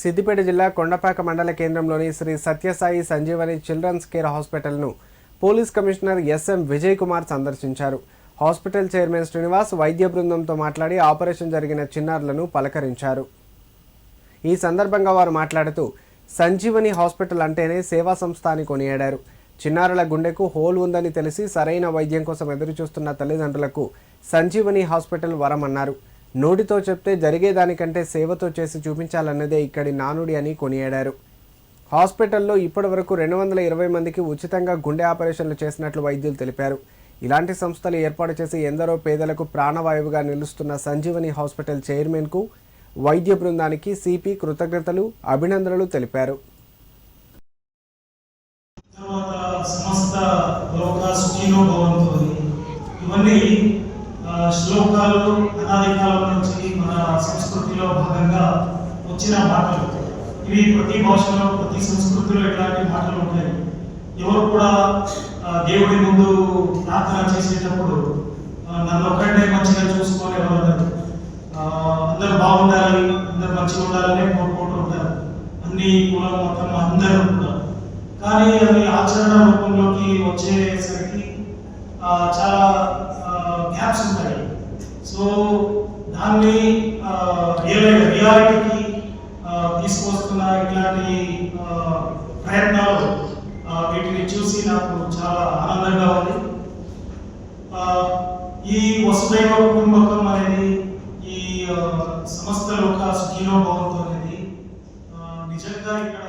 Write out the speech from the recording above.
సిద్దిపేట జిల్లా కొండపాక మండల కేంద్రంలోని Shri Sathya Sai Sanjeevani children's care హాస్పిటల్ను police commissioner SM Vijay Kumar సందర్శించారు. హాస్పిటల్ చైర్మన్ శ్రీనివాస్ వైద్య బృందంతో మాట్లాడి ఆపరేషన్ జరిగిన చిన్నారులను పలకరించారు. ఈ సందర్భంగా వారు మాట్లాడుతూ సంజీవని హాస్పిటల్ అంటేనే సేవా సంస్థ అని కొనియాడారు. చిన్నారుల గుండెకు హోల్ ఉందని తెలిసి సరైన వైద్యం కోసం ఎదురుచూస్తున్న తల్లిదండ్రులకు సంజీవని హాస్పిటల్ వరమన్నారు. నోటితో చెప్తే జరిగేదానికంటే సేవతో చేసి చూపించాలన్నదే ఇక్కడి నానుడి అని కొనియాడారు. హాస్పిటల్లో ఇప్పటివరకు రెండు వందల ఇరవై మందికి ఉచితంగా గుండె ఆపరేషన్లు చేసినట్లు వైద్యులు తెలిపారు. ఇలాంటి సంస్థలు ఏర్పాటు చేసి ఎందరో పేదలకు ప్రాణవాయువుగా నిలుస్తున్న సంజీవని హాస్పిటల్ చైర్మన్కు వైద్య బృందానికి సిపి కృతజ్ఞతలు అభినందనలు తెలిపారు. ఇవన్నీ శ్లోకాలు అనాది కాలం నుంచి మన సంస్కృతిలో భాగంగా వచ్చిన మాటలు. ఇవి ప్రతి భాషలో ప్రతి సంస్కృతిలో ఇలాంటి మాటలు ఉంటాయి ఎవరు కూడా దేవుడి ముందు ప్రార్థన చేసేటప్పుడు నన్ను ఒక్కడే మంచిగా చూసుకొని ఎవరు అందరు అందరూ బాగుండాలి అందరు మంచిగా ఉండాలని కోరుకుంటూ ఉంటారు. అన్ని కులం మొత్తం అందరూ కూడా. కానీ అది ఆచరణ రూపంలోకి వచ్చేసరికి చాలా గ్యాప్స్ ఉంటాయి. సో దాన్ని రియల్ రియాలిటీకి తీసుకొస్తున్న ఇట్లాంటి ప్రయత్నాలు వీటిని చూసి నాకు చాలా ఆనందంగా ఉంది. ఈ వసుదైవ కుటుంబకం అనేది ఈ ఆ, సంస్థ యొక్క నిజంగా ఇక్కడ